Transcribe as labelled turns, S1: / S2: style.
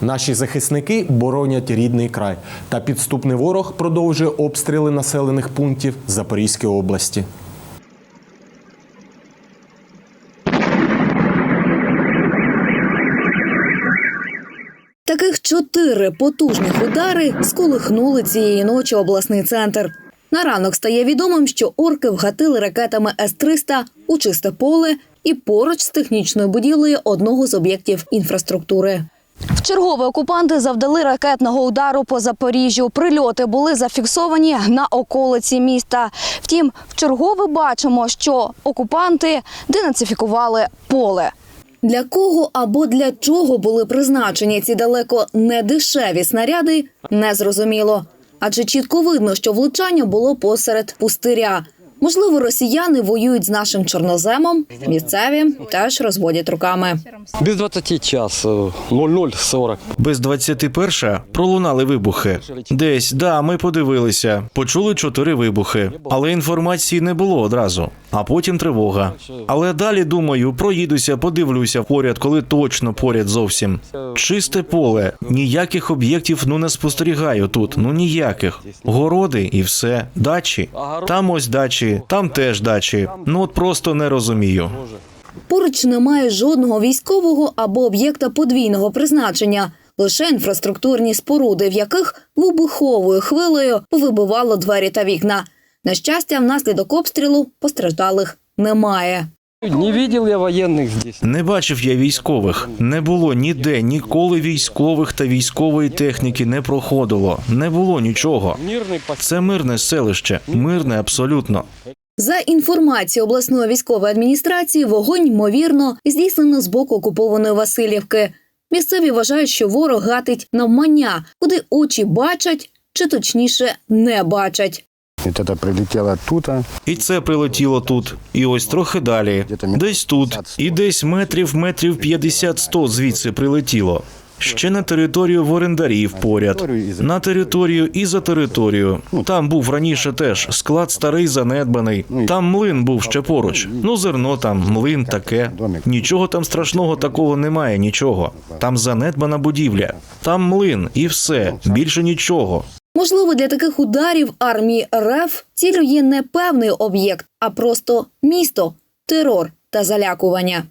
S1: Наші захисники боронять рідний край, та підступний ворог продовжує обстріли населених пунктів Запорізької області.
S2: Таких чотири потужних удари сколихнули цієї ночі обласний центр. На ранок стає відомим, що орки вгатили ракетами С-300 у чисте поле і поруч з технічною будівлею одного з об'єктів інфраструктури. Вчергові окупанти завдали ракетного удару по Запоріжжю. Прильоти були зафіксовані на околиці міста. Втім, вчергове бачимо, що окупанти денацифікували поле. Для кого або для чого були призначені ці далеко не дешеві снаряди, не зрозуміло. Адже чітко видно, що влучання було посеред пустиря. Можливо, росіяни воюють з нашим чорноземом, місцеві теж розводять руками.
S3: Без 20 час, е, 00.40.
S4: Без 21 пролунали вибухи. Десь, да, ми подивилися, почули чотири вибухи, але інформації не було одразу. А потім тривога. Але далі думаю, проїдуся, подивлюся поряд, коли точно поряд зовсім. Чисте поле, ніяких об'єктів ну не спостерігаю тут. Ну ніяких. Городи і все, дачі. Там ось дачі, там теж дачі. Ну от просто не розумію.
S2: Поруч немає жодного військового або об'єкта подвійного призначення, лише інфраструктурні споруди, в яких вибуховою хвилею вибивало двері та вікна. На щастя, внаслідок обстрілу постраждалих немає.
S3: Не видел я военных здесь.
S4: Не бачив я військових. Не було ніде, ніколи військових та військової техніки не проходило. Не було нічого. Це мирне селище, мирне абсолютно.
S2: За інформацією обласної військової адміністрації, вогонь ймовірно здійснено з боку окупованої Васильівки. Місцеві вважають, що ворог гатить навмання, куди очі бачать, чи точніше не бачать.
S5: Вот это прилетело оттуда.
S4: І це прилетіло тут. І ось трохи далі. Десь тут. І десь метрів, метрів 50-100 звідси прилетіло. Ще на територію в орендарів поряд. На територію і за територію. Там був раніше теж склад старий занедбаний. Там млин був ще поруч. Ну, зерно там, млин таке. Нічого там страшного такого немає, нічого. Там занедбана будівля. Там млин і все. Більше нічого.
S2: Можливо, для таких ударів армії РФ цілю є не певний об'єкт, а просто місто, терор та залякування.